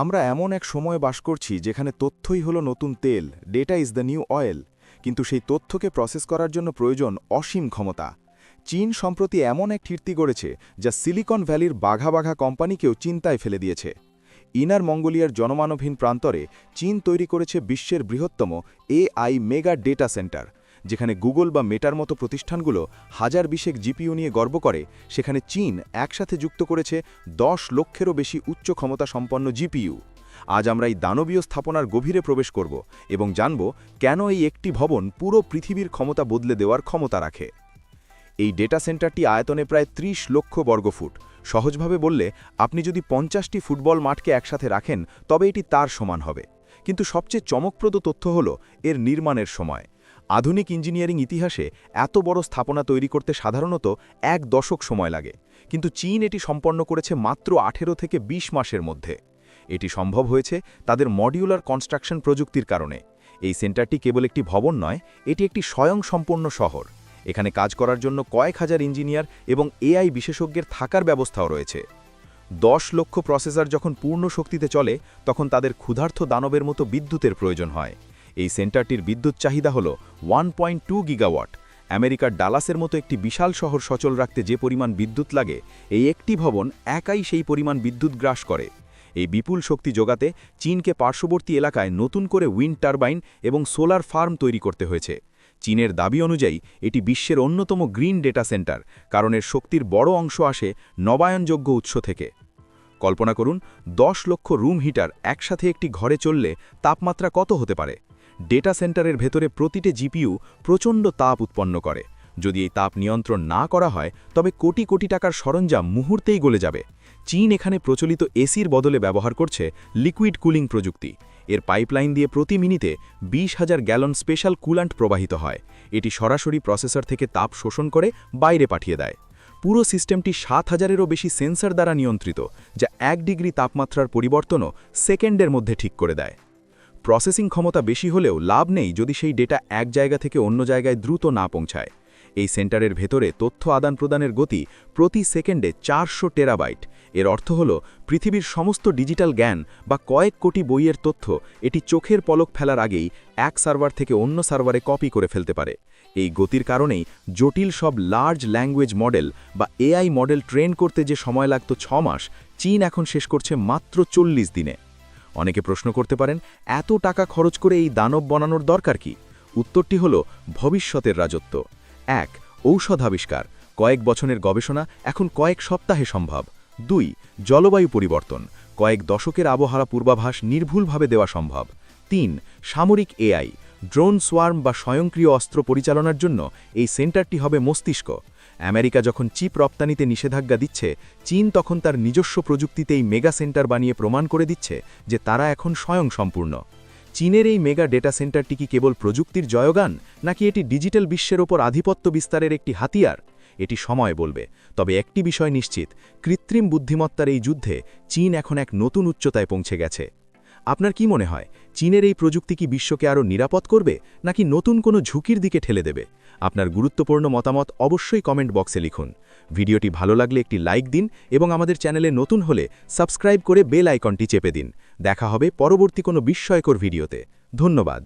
আমরা এমন এক সময়ে বাস করছি যেখানে তথ্যই হলো নতুন তেল data is the new oil কিন্তু সেই তথ্যকে প্রসেস করার জন্য প্রয়োজন অসীম ক্ষমতা। চীন সম্প্রতি এমন এক কীর্তি গড়েছে যা সিলিকন ভ্যালির বাঘা বাঘা কোম্পানিকেও চিন্তায় ফেলে দিয়েছে। ইনার মঙ্গোলিয়ার জনমানবহীন প্রান্তরে চীন তৈরি করেছে বিশ্বের বৃহত্তম এআই মেগা ডেটা সেন্টার যেখানে গুগল বা মেটার মতো প্রতিষ্ঠানগুলো হাজার বিশেক জিপিও নিয়ে গর্ব করে, সেখানে চীন একসাথে যুক্ত করেছে দশ লক্ষেরও বেশি উচ্চ ক্ষমতা সম্পন্ন জিপিইউ। আজ আমরা এই দানবীয় স্থাপনার গভীরে প্রবেশ করব এবং জানব কেন এই একটি ভবন পুরো পৃথিবীর ক্ষমতা বদলে দেওয়ার ক্ষমতা রাখে। এই ডেটা সেন্টারটি আয়তনে প্রায় ৩০ লক্ষ বর্গফুট। সহজভাবে বললে, আপনি যদি পঞ্চাশটি ফুটবল মাঠকে একসাথে রাখেন, তবে এটি তার সমান হবে। কিন্তু সবচেয়ে চমকপ্রদ তথ্য হল, এর নির্মাণের সময়। আধুনিক ইঞ্জিনিয়ারিং ইতিহাসে এত বড় স্থাপনা তৈরি করতে সাধারণত এক দশক সময় লাগে। কিন্তু চীন এটি সম্পন্ন করেছে মাত্র আঠেরো থেকে ২০ মাসের মধ্যে। এটি সম্ভব হয়েছে তাদের মডিউলার কনস্ট্রাকশন প্রযুক্তির কারণে। এই সেন্টারটি কেবল একটি ভবন নয়, এটি একটি স্বয়ংসম্পন্ন শহর। এখানে কাজ করার জন্য কয়েক হাজার ইঞ্জিনিয়ার এবং এআই বিশেষজ্ঞের থাকার ব্যবস্থাও রয়েছে। দশ লক্ষ প্রসেসর যখন পূর্ণ শক্তিতে চলে, তখন তাদের ক্ষুধার্থ দানবের মতো বিদ্যুতের প্রয়োজন হয়। এই সেন্টারটির বিদ্যুৎ চাহিদা হল ওয়ান পয়েন্ট টু গিগাওয়াট। আমেরিকার ডালাসের মতো একটি বিশাল শহর সচল রাখতে যে পরিমাণ বিদ্যুৎ লাগে, এই একটি ভবন একাই সেই পরিমাণ বিদ্যুৎ গ্রাস করে। এই বিপুল শক্তি যোগাতে চীনকে পার্শ্ববর্তী এলাকায় নতুন করে উইন্ড টারবাইন এবং সোলার ফার্ম তৈরি করতে হয়েছে। চীনের দাবি অনুযায়ী, এটি বিশ্বের অন্যতম গ্রিন ডেটা সেন্টার, কারণ এর শক্তির বড় অংশ আসে নবায়নযোগ্য উৎস থেকে। কল্পনা করুন, দশ লক্ষ রুম হিটার একসাথে একটি ঘরে চললে তাপমাত্রা কত হতে পারে? ডেটা সেন্টারের ভেতরে প্রতিটি জিপিইউ প্রচণ্ড তাপ উৎপন্ন করে। যদি এই তাপ নিয়ন্ত্রণ না করা হয়, তবে কোটি কোটি টাকার সরঞ্জাম মুহূর্তেই গলে যাবে। চীন এখানে প্রচলিত এসির বদলে ব্যবহার করছে লিকুইড কুলিং প্রযুক্তি। এর পাইপলাইন দিয়ে প্রতি মিনিটে বিশ হাজার গ্যালন স্পেশাল কুলান্ট প্রবাহিত হয়। এটি সরাসরি প্রসেসর থেকে তাপ শোষণ করে বাইরে পাঠিয়ে দেয়। পুরো সিস্টেমটি সাত হাজারেরও বেশি সেন্সর দ্বারা নিয়ন্ত্রিত, যা এক ডিগ্রি তাপমাত্রার পরিবর্তনও সেকেন্ডের মধ্যে ঠিক করে দেয়। প্রসেসিং ক্ষমতা বেশি হলেও লাভ নেই যদি সেই ডেটা এক জায়গা থেকে অন্য জায়গায় দ্রুত না পৌঁছায়। এই সেন্টারের ভেতরে তথ্য আদান প্রদানের গতি প্রতি সেকেন্ডে চারশো টেরাবাইট। এর অর্থ হল পৃথিবীর সমস্ত ডিজিটাল জ্ঞান বা কয়েক কোটি বইয়ের তথ্য এটি চোখের পলক ফেলার আগেই এক সার্ভার থেকে অন্য সার্ভারে কপি করে ফেলতে পারে। এই গতির কারণেই জটিল সব লার্জ ল্যাঙ্গুয়েজ মডেল বা এআই মডেল ট্রেন করতে যে সময় লাগত ছ মাস, চীন এখন শেষ করছে মাত্র চল্লিশ দিনে। অনেকে প্রশ্ন করতে পারেন, এত টাকা খরচ করে এই দানব বানানোর দরকার কি? উত্তরটি হল, ভবিষ্যতের রাজত্ব। এক, ঔষধ আবিষ্কার। কয়েক বছরের গবেষণা এখন কয়েক সপ্তাহে সম্ভব। দুই, জলবায়ু পরিবর্তন। কয়েক দশকের আবহাওয়া পূর্বাভাস নির্ভুলভাবে দেওয়া সম্ভব। তিন, সামরিক এআই ড্রোন সোয়ার্ম বা স্বয়ংক্রিয় অস্ত্র পরিচালনার জন্য এই সেন্টারটি হবে মস্তিষ্ক। আমেরিকা যখন চিপ রপ্তানিতে নিষেধাজ্ঞা দিচ্ছে, চীন তখন তার নিজস্ব প্রযুক্তিতেই মেগা সেন্টার বানিয়ে প্রমাণ করে দিচ্ছে যে তারা এখন স্বয়ংসম্পূর্ণ। চীনের এই মেগা ডেটা সেন্টারটি কি কেবল প্রযুক্তির জয়গান, নাকি এটি ডিজিটাল বিশ্বের ওপর আধিপত্য বিস্তারের একটি হাতিয়ার? এটি সময় বলবে, তবে একটি বিষয় নিশ্চিত, কৃত্রিম বুদ্ধিমত্তার এই যুদ্ধে চীন এখন এক নতুন উচ্চতায় পৌঁছে গেছে। আপনার কি মনে হয়, চীনের এই প্রযুক্তি কি বিশ্বকে আরও নিরাপদ করবে, নাকি নতুন কোনো ঝুঁকির দিকে ঠেলে দেবে? আপনার গুরুত্বপূর্ণ মতামত অবশ্যই কমেন্ট বক্সে লিখুন। ভিডিওটি ভালো লাগলে একটি লাইক দিন এবং আমাদের চ্যানেলে নতুন হলে সাবস্ক্রাইব করে বেল আইকনটি চেপে দিন। দেখা হবে পরবর্তী কোনো বিস্ময়কর ভিডিওতে। ধন্যবাদ।